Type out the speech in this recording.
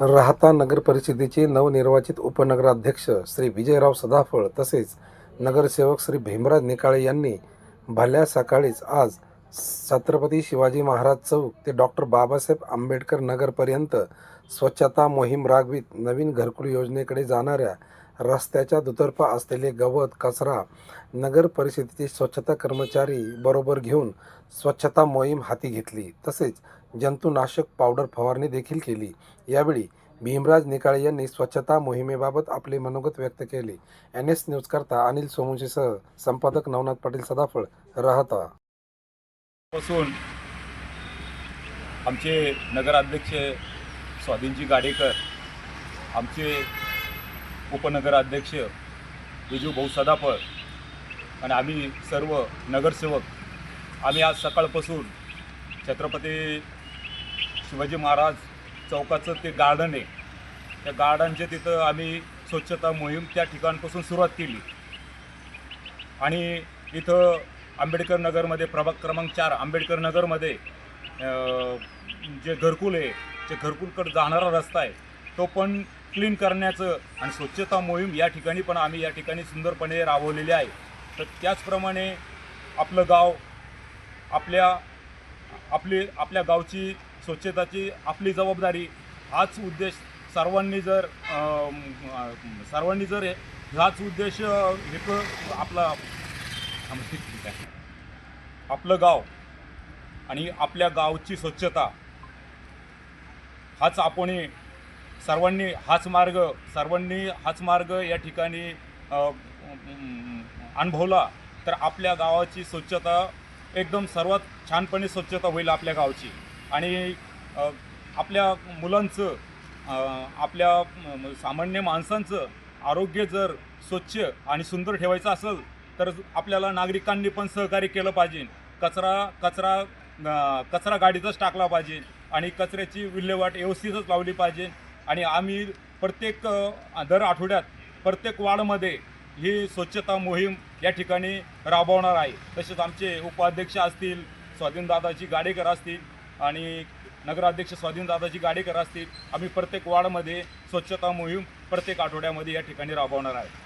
राहता नगर परिषदेचे नवनिर्वाचित उपनगराध्यक्ष श्री विजयराव सदाफळ तसेच नगरसेवक श्री भीमराज निकाळे यांनी भल्या सकाळीच आज छत्रपती शिवाजी महाराज चौक ते डॉक्टर बाबासाहेब आंबेडकर नगरपर्यंत स्वच्छता मोहीम राबवित नवीन घरकुल योजनेकडे जाणाऱ्या रस्त्याच्या दुतर्फा असलेले गवत कचरा नगर परिषदेचे स्वच्छता कर्मचारी बरोबर घेऊन स्वच्छता मोहीम हाती घेतली. तसेच जंतुनाशक पावडर फवारणी देखील केली. यावेळी भीमराज निकाळे यांनी स्वच्छता मोहिमेबाबत आपले मनोगत व्यक्त केले. एन एस न्यूजकरता अनिल सोमुंशीसह संपादक नवनाथ पाटील सदाफळ राहता. पासून आमचे नगराध्यक्ष स्वाधीनजी गाडेकर आमचे उपनगराध्यक्ष विजू भाऊ सदाफळ आणि आम्ही सर्व नगरसेवक आम्ही आज सकाळपासून छत्रपती शिवाजी महाराज चौकाचं ते गार्डन आहे. त्या गार्डनच्या तिथं आम्ही स्वच्छता मोहीम त्या ठिकाणपासून सुरुवात केली. आणि इथं आंबेडकर नगरमध्ये प्रभाग क्रमांक चार आंबेडकर नगरमध्ये जे घरकुल आहे जे घरकुलकडे जाणारा रस्ता आहे तो पण क्लीन करण्याचं आणि स्वच्छता मोहीम या ठिकाणी पण आम्ही या ठिकाणी सुंदरपणे राबवलेली आहे. तर त्याचप्रमाणे आपलं गाव आपल्या आपली आपल्या गावची स्वच्छताची आपली जबाबदारी हाच उद्देश सर्वांनी जर सर्वांनी जर हाच उद्देश एक हे आपला थांब, ठीक ठीक आहे. आपलं गाव आणि आपल्या गावची स्वच्छता हाच आपण सर्वांनी हाच मार्ग सर्वांनी हाच मार्ग या ठिकाणी अनुभवला तर आपल्या गावाची स्वच्छता एकदम सर्वात छानपणे स्वच्छता होईल आपल्या गावची. आणि आपल्या मुलांचं आपल्या सामान्य माणसांचं आरोग्य जर स्वच्छ आणि सुंदर ठेवायचं असेल तर आपल्याला नागरिकांनी पण सहकार्य केलं पाहिजे. कचरा कचरा कचरा गाडीतच टाकला पाहिजे आणि कचऱ्याची विल्हेवाट व्यवस्थितच लावली पाहिजे. आणि आम्ही प्रत्येक दर आठवड्यात प्रत्येक वार्डमध्ये ही स्वच्छता मोहीम या ठिकाणी राबवणार आहे. तसेच आमचे उपाध्यक्ष असतील स्वाधीनदादाची गाडेकर असतील आणि नगराध्यक्ष स्वाधीनदादाची गाडेकर असतील आम्ही प्रत्येक वार्डमध्ये स्वच्छता मोहीम प्रत्येक आठवड्यामध्ये या ठिकाणी राबवणार आहे.